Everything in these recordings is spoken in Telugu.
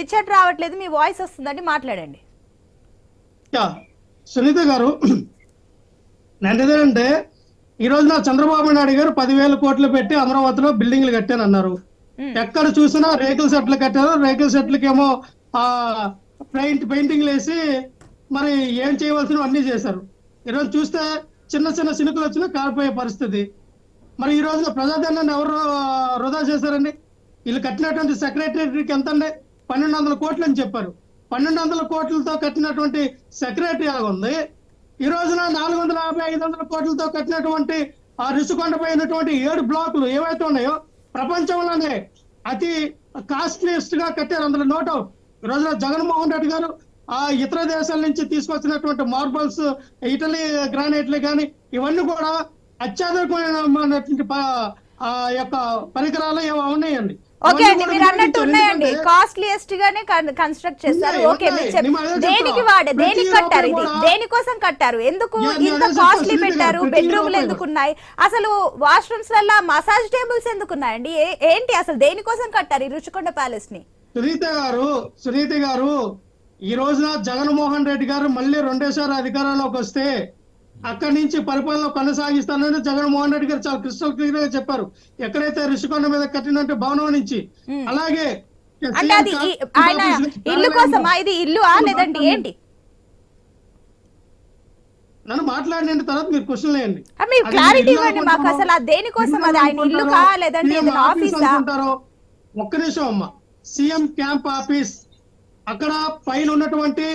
పిచ్చట్ రావట్లేదు మీ వాయిస్ వస్తుందండి మాట్లాడండి. సునీత గారు ఏంటంటే ఈ రోజున చంద్రబాబు నాయుడు గారు పదివేల కోట్లు పెట్టి అమరావతిలో బిల్డింగ్లు కట్టానన్నారు. ఎక్కడ చూసినా రేకుల సెట్లు కట్టారు. రేకుల సెట్లకేమో ఆ పెయింట్ పెయింటింగ్లు వేసి మరి ఏం చేయవలసినవి అన్ని చేశారు. ఈరోజు చూస్తే చిన్న చిన్న చినుకులు వచ్చినా కాలిపోయే పరిస్థితి. మరి ఈ రోజున ప్రజాధనాన్ని ఎవరు వృధా చేశారండి? వీళ్ళు కట్టినటువంటి సెక్రటరీకి ఎంత అండి పన్నెండు వందల కోట్లు అని చెప్పారు. పన్నెండు వందల కోట్లతో కట్టినటువంటి సెక్రటరీ ఉంది ఈ రోజున నాలుగు వందల యాభై ఐదు వందల కోట్లతో కట్టినటువంటి ఆ రుషికొండపై ఉన్నటువంటి ఏడు బ్లాకులు ఏవైతే ఉన్నాయో ప్రపంచంలోనే అతి కాస్ట్లీస్ట్గా కట్టారు. అందులో నోట్ ఈ రోజున జగన్మోహన్ రెడ్డి గారు ఆ ఇతర దేశాల నుంచి తీసుకొచ్చినటువంటి మార్బల్స్ ఇటలీ గ్రానైట్లు కానీ ఇవన్నీ కూడా అత్యాధునికమైన ఆ యొక్క పరికరాలు ఏమో ఉన్నాయండి. ఓకే అండి మీరు అన్నట్టు. ఉన్నాయండి. కాస్ట్లీయెస్ట్ గానే కన్స్ట్రక్ట్ చేస్తారు. ఓకే మీరు. దేనికి వాడే దేనికి కట్టారు ఇది? దేనికోసం కట్టారు? ఎందుకు ఇంత కాస్ట్లీ పెట్టారు? బెడ్రూమ్లు ఎందుకు ఉన్నాయి అసలు వాష్రూమ్స్ వల్ల మసాజ్ టేబుల్స్ ఎందుకు ఉన్నాయండి ఏంటి అసలు దేనికోసం కట్టారు ఈ రుచికొండ ప్యాలెస్ని? సునీత గారు సునీత గారు ఈ రోజున జగన్మోహన్ రెడ్డి గారు మళ్ళీ రెండోసారి అధికారంలోకి వస్తే అక్కడి నుంచి పరిపాలన కొనసాగిస్తానని జగన్మోహన్ రెడ్డి గారు చాలా క్రిస్టల్ క్లియర్గా చెప్పారు. ఎక్కడైతే ఋషికొండ మీద కట్టినట్టు భవనం నుంచి. అలాగే అంటే అది ఈ- ఆయన ఇల్లు కోసమా? ఇది ఇల్లు ఏంటి? నన్ను మాట్లాడిన తర్వాత మీరు క్వశ్చన్ మీరు అది క్లారిటీ ఇవ్వండి మాకు అసలు దేనికోసం అది? ఆయన ఇల్లు ఆఫీసా అనుకుంటారో? ఒక్క నిమిషం అమ్మ. సీఎం క్యాంప్ ఆఫీస్ అక్కడ పైన ఉన్నటువంటి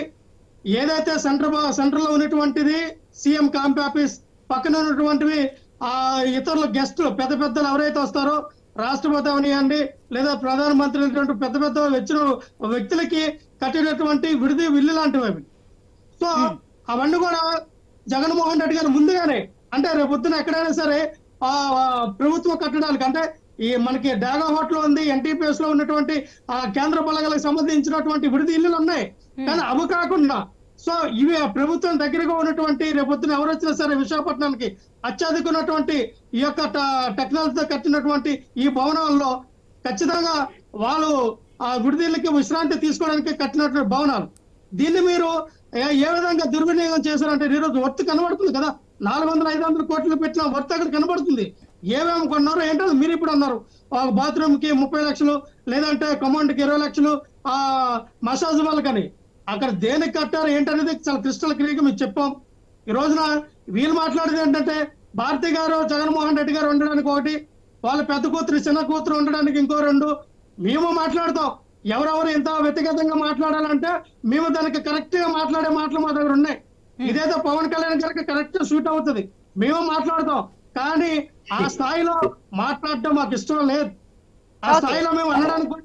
ఏదైతే సెంటర్ సెంటర్లో ఉన్నటువంటిది సీఎం క్యాంప్ ఆఫీస్ పక్కన ఉన్నటువంటివి ఆ ఇతరుల గెస్టులు పెద్ద పెద్దలు ఎవరైతే వస్తారో రాష్ట్రపతి అవనియండి లేదా ప్రధానమంత్రి అయినటువంటి పెద్ద పెద్ద వచ్చిన వ్యక్తులకి కట్టినటువంటి విడిది విల్లు లాంటివి అవి. సో అవన్నీ కూడా జగన్మోహన్ రెడ్డి గారు ముందుగానే అంటే రేపు పొద్దున ఎక్కడైనా సరే ఆ ప్రభుత్వ కట్టడాలకు అంటే ఈ మనకి డాగా హోటల్ ఉంది ఎన్టీపీఎస్లో ఉన్నటువంటి ఆ కేంద్ర బలగాలకు సంబంధించినటువంటి విడిది ఇల్లులు ఉన్నాయి. కానీ అవి కాకుండా సో ఇవి ఆ ప్రభుత్వం దగ్గరగా ఉన్నటువంటి రేపొద్దున ఎవరు వచ్చినా సరే విశాఖపట్నానికి అత్యధిక ఉన్నటువంటి ఈ యొక్క ట- టెక్నాలజీతో కట్టినటువంటి ఈ భవనాల్లో ఖచ్చితంగా వాళ్ళు ఆ విడుదలకి విశ్రాంతి తీసుకోవడానికి కట్టినటువంటి భవనాలు. దీన్ని మీరు ఏ విధంగా దుర్వినియోగం చేశారంటే ఈరోజు వర్త్ కనబడుతుంది కదా. నాలుగు వందల ఐదు వందల కోట్లు పెట్టిన వర్త్ అక్కడ కనబడుతుంది. ఏమేమి కొన్నారో ఏంటో మీరు ఇప్పుడు అన్నారు. ఒక బాత్రూమ్కి ముప్పై లక్షలు లేదంటే కమాండ్కి ఇరవై లక్షలు ఆ మసాజ్ వాళ్ళకని అక్కడ దేనికి కట్టారు ఏంటనేది చాలా క్రిస్టల్గా మీకు చెప్పాం. ఈ రోజున వీళ్ళు మాట్లాడేది ఏంటంటే భారతి గారు జగన్మోహన్ రెడ్డి గారు ఉండడానికి ఒకటి వాళ్ళ పెద్ద కూతురు చిన్న కూతురు ఉండడానికి ఇంకో రెండు. మేము మాట్లాడతాం. ఎవరెవరు ఎంత వ్యక్తిగతంగా మాట్లాడాలంటే మేము దానికి కరెక్ట్గా మాట్లాడే మాటలు మా దగ్గర ఉన్నాయి. ఇదేదో పవన్ కళ్యాణ్ గారికి కరెక్ట్ సూట్ అవుతుంది. మేము మాట్లాడతాం. కానీ ఆ స్థాయిలో మాట్లాడటం మాకు ఇష్టం లేదు. ఆ. స్థాయిలో మేము అనడానికి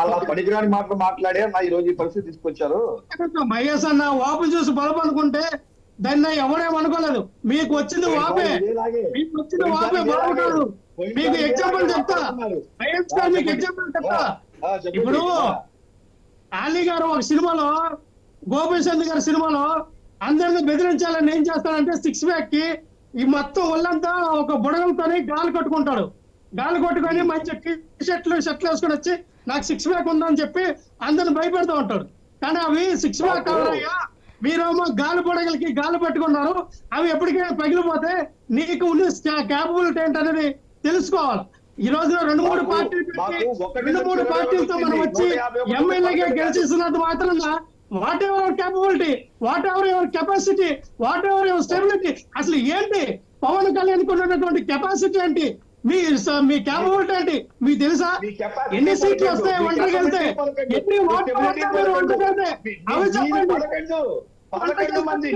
అలా పనికిరాని మాటలు మాట్లాడే నా ఈ రోజు ఈ పరిస్థితి తీసుకొచ్చారు. మహేష్ అన్న వాపు చూసి బలపు అనుకుంటే దాన్ని ఎవరేం అనుకోలేదు. మీకు వచ్చింది వాపే. మీకు వచ్చింది వాపే కాదు. మీకు ఎగ్జాంపుల్ చెప్తా. మహేష్ గారు మీకు ఎగ్జాంపుల్ చెప్తా. ఇప్పుడు అలీ గారు ఒక సినిమాలో గోపీచంద్ గారి సినిమాలో అందరిని బెదిరించాలని ఏం చేస్తాడంటే సిక్స్ ప్యాక్కి ఈ మొత్తం ఒళ్ళంతా ఒక బుడగలతోని గాలి కొట్టుకుంటాడు. గాలి కొట్టుకొని మంచి టీ షర్ట్లు షర్ట్లు వేసుకొని వచ్చి నాకు సిక్స్ ప్యాక్ ఉందని చెప్పి అందరిని భయపెడతా ఉంటాడు కానీ అవి సిక్స్ ప్యాక్ కావాలయ్యా. మీరేమో గాలి బుడగలకి గాలి పట్టుకున్నారు. అవి ఎప్పటికైనా పగిలిపోతే నీకు ఉన్న క్యాపబిలిటీ ఏంటనేది తెలుసుకోవాలి. ఈ రోజు రెండు మూడు పార్టీలు ఒకటి రెండు మూడు పార్టీలతో మనం వచ్చి ఎమ్మెల్యేగా పార్టీలు గెలిచిస్తున్నట్టు మాత్రంగా what ever capability what ever ever capacity what ever ever stability అసలు ఏంటి? పవన్ కళ్యాణ్ ఉన్నటువంటి కెపాసిటీ ఏంటి? మీ మీ కేపబిలిటీ ఏంటి? మీకు తెలుసా? ఎన్ని సీట్లు. వస్తాయి ఒంటరికి వెళ్తే? ఎన్ని. ఓట్లు మీరు ఒంటరికి వెళ్తే? అవి చెప్పండి. మంది.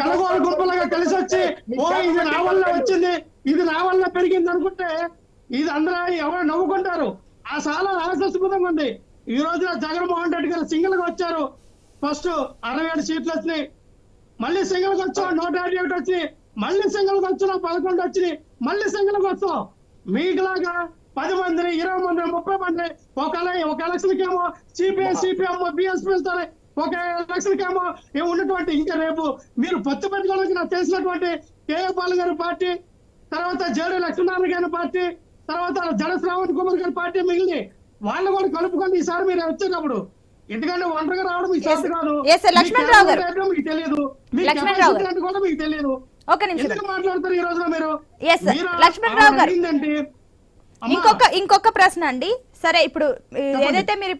కలగోలు గుంపులుగా కలిసి వచ్చి ఓ ఇది నా వల్ల. వచ్చింది. ఇది నా వల్ల పెరిగింది అనుకుంటే ఇది అందరూ ఎవరు నవ్వుకుంటారు. ఆ చాలా ఆశాస్పదంగా ఉంది. ఈ రోజున జగన్మోహన్ రెడ్డి గారు సింగిల్గా వచ్చారు. ఫస్ట్ అరవై ఏడు సీట్లు వచ్చినాయి. మళ్ళీ సింగిల్కి గా వచ్చాం నూట యాభై ఒకటి వచ్చి మళ్ళీ సింగిల్కి గా పదకొండు వచ్చి మళ్ళీ సింగిల్కి గా మీకులాగా పది మందిని ఇరవై మంది ముప్పై మంది ఒక ఒక ఎలక్షన్ కేమో సిపిఐ సిపిఎం బిఎస్పీ వెళ్తారు ఒక ఎలక్షన్ కేమో ఉన్నటువంటి ఇంకా రేపు మీరు పొత్తు పెట్టుకోవడానికి నాకు తెలిసినటువంటి కేఏపాల్ గారి పార్టీ తర్వాత జేడు లక్ష్మీనారాయణ గారి పార్టీ తర్వాత జడ శ్రావణ్ కుమార్ గారి పార్టీ మిగిలింది. వాళ్ళు కూడా కలుపుకొని ఈసారి మీరు వచ్చేటప్పుడు ఎందుకంటే ఒంటరిగా రావడం మీ చేత Yes, కాదు. మీ లక్ష్మణరావు గారు. మీకు తెలియదు లక్ష్మణరావు capacity గారు. కూడా మీకు తెలియదు ఒక నిమిషం ఎందుకు మాట్లాడతారు ఈ రోజున మీరు sir. మీరు లక్ష్మణరావు గారు. ఇంకొక ఇంకొక ప్రశ్న అండి సరే ఇప్పుడు. ఏదైతే మీరు